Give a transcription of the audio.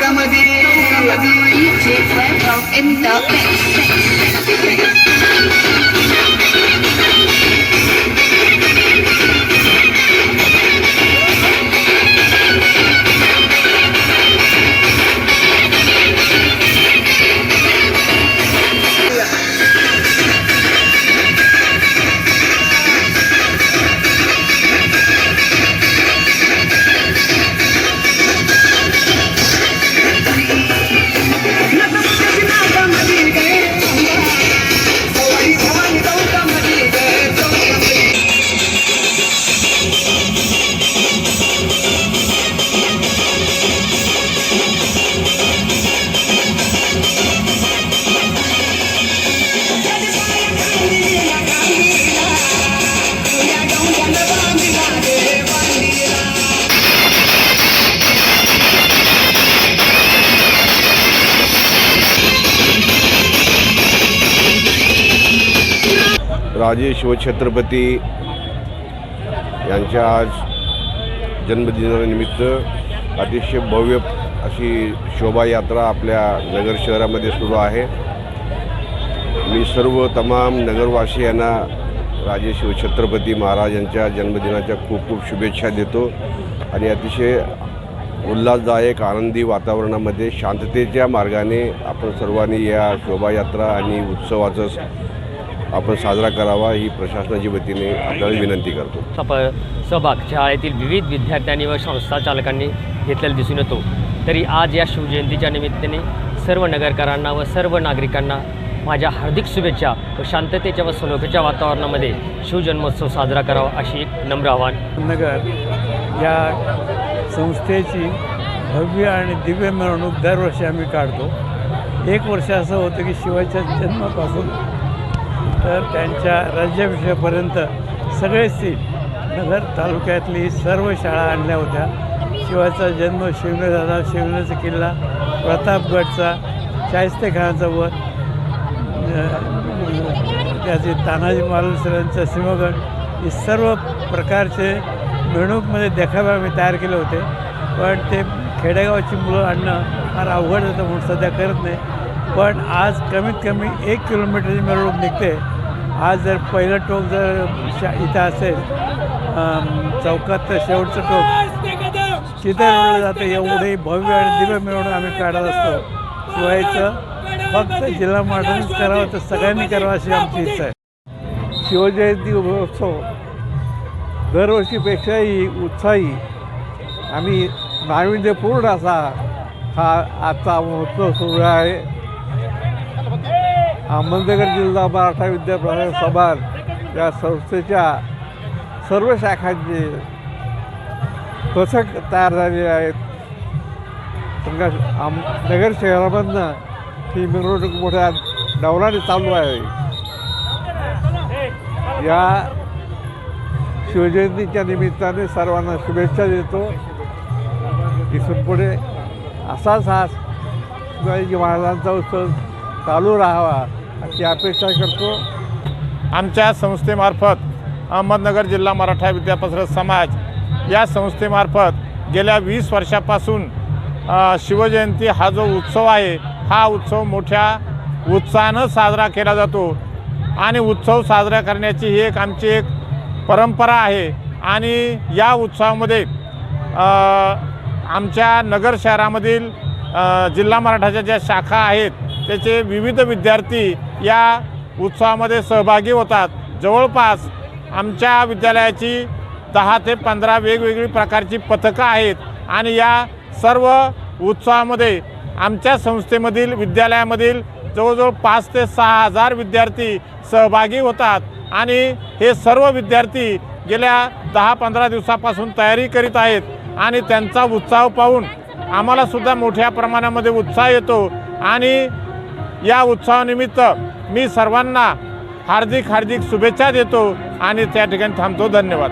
comedy, comedy, different from in the mix. राजे शिवछत्रपती यांच्या आज जन्मदिनानिमित्त अतिशय भव्य अशी शोभायात्रा आपल्या नगर शहरामध्ये सुरू आहे. मी सर्व तमाम नगरवासियांना राजे शिवछत्रपती महाराज यांच्या जन्मदिनाच्या खूप खूप शुभेच्छा देतो आणि अतिशय उल्हासदायक आनंदी वातावरणामध्ये शांततेच्या मार्गाने आपण सर्वांनी या शोभायात्रा आणि उत्सवाचं आपण साजरा करावा ही प्रशासनाच्या वतीने आपल्याला विनंती करतो. सप सहभाग शाळेतील विविध विद्यार्थ्यांनी व संस्था चालकांनी घेतलेला दिसून येतो. तरी आज या शिवजयंतीच्या निमित्ताने सर्व नगरकरांना व सर्व नागरिकांना माझ्या हार्दिक शुभेच्छा व शांततेच्या व सलोख्याच्या वातावरणामध्ये शिवजन्मोत्सव साजरा करावा अशी एक नम्र आव्हान. नगर या संस्थेची भव्य आणि दिव्य मिरवणूक दरवर्षी आम्ही काढतो. एक वर्ष असं होतं की शिवाच्या जन्मापासून तर त्यांच्या राज्याभिषेकापर्यंत सगळेच ती नगर तालुक्यातली सर्व शाळा आणल्या होत्या. शिवाचा जन्म शिवने झाला. शिवनेचा किल्ला प्रतापगडचा शाहिस्तेखानाचा वर त्याचे तानाजी मालुसरांचा सिंहगड हे सर्व प्रकारचे मिरवणूकमध्ये देखावे आम्ही तयार केले होते. पण ते खेडेगावची मुलं आणणं फार अवघड होतं म्हणून सध्या करत नाही. पण आज कमीत कमी एक किलोमीटरची मिरवणूक निघते. आज जर पहिलं टोक जर शा इथं असेल चौकात तर शेवटचं टोक. तिथे रोडलं जातं एवढे भव्य आणि दिव्य मिळवून आम्ही काढत असतो. शिवायचं फक्त जिल्हा मॉडर्नच करावं तर सगळ्यांनी करावं अशी आमची इच्छा आहे. शिवजयंती महोत्सव दरवर्षीपेक्षाही उत्साही आम्ही नाविन्यपूर्ण असा हा आजचा महोत्सव सुरू आहे. अहमदनगर जिल्हा मराठा विद्याप्रसारक समाज या संस्थेच्या सर्व शाखांचे पथक तयार झालेले आहेत. समजा आम नगर शहरामधनं ही मिरवणूक मोठ्या डवलाने चालू आहे. या शिवजयंतीच्या निमित्ताने सर्वांना शुभेच्छा देतो. इथून पुढे असाच हा शिवाजी महाराजांचा उत्सव चालू राहावा. अशी अपेक्षा करतो. आमच्या संस्थेमार्फत अहमदनगर जिल्हा मराठा विद्यापत्रक समाज या संस्थेमार्फत गेल्या वीस वर्षापासून शिवजयंती हा जो उत्सव आहे हा उत्सव मोठ्या उत्साहानं साजरा केला जातो. आणि उत्सव साजरा करण्याची ही एक आमची एक परंपरा आहे. आणि या उत्सवामध्ये आमच्या नगर शहरामधील जिल्हा मराठाच्या ज्या शाखा आहेत त्याचे विविध विद्यार्थी या उत्सवामध्ये सहभागी होतात. जवळपास आमच्या विद्यालयाची दहा ते पंधरा वेगवेगळी प्रकारची पथकं आहेत आणि या सर्व उत्सवामध्ये आमच्या संस्थेमधील विद्यालयामधील जवळजवळ पाच ते सहा हजार विद्यार्थी सहभागी होतात आणि हे सर्व विद्यार्थी गेल्या दहा पंधरा दिवसापासून तयारी करीत आहेत आणि त्यांचा उत्साह पाहून आम्हालासुद्धा मोठ्या प्रमाणामध्ये उत्साह येतो आणि या उत्सवानिमित्त मी सर्वांना हार्दिक हार्दिक शुभेच्छा देतो आणि त्या ठिकाणी थांबतो. धन्यवाद.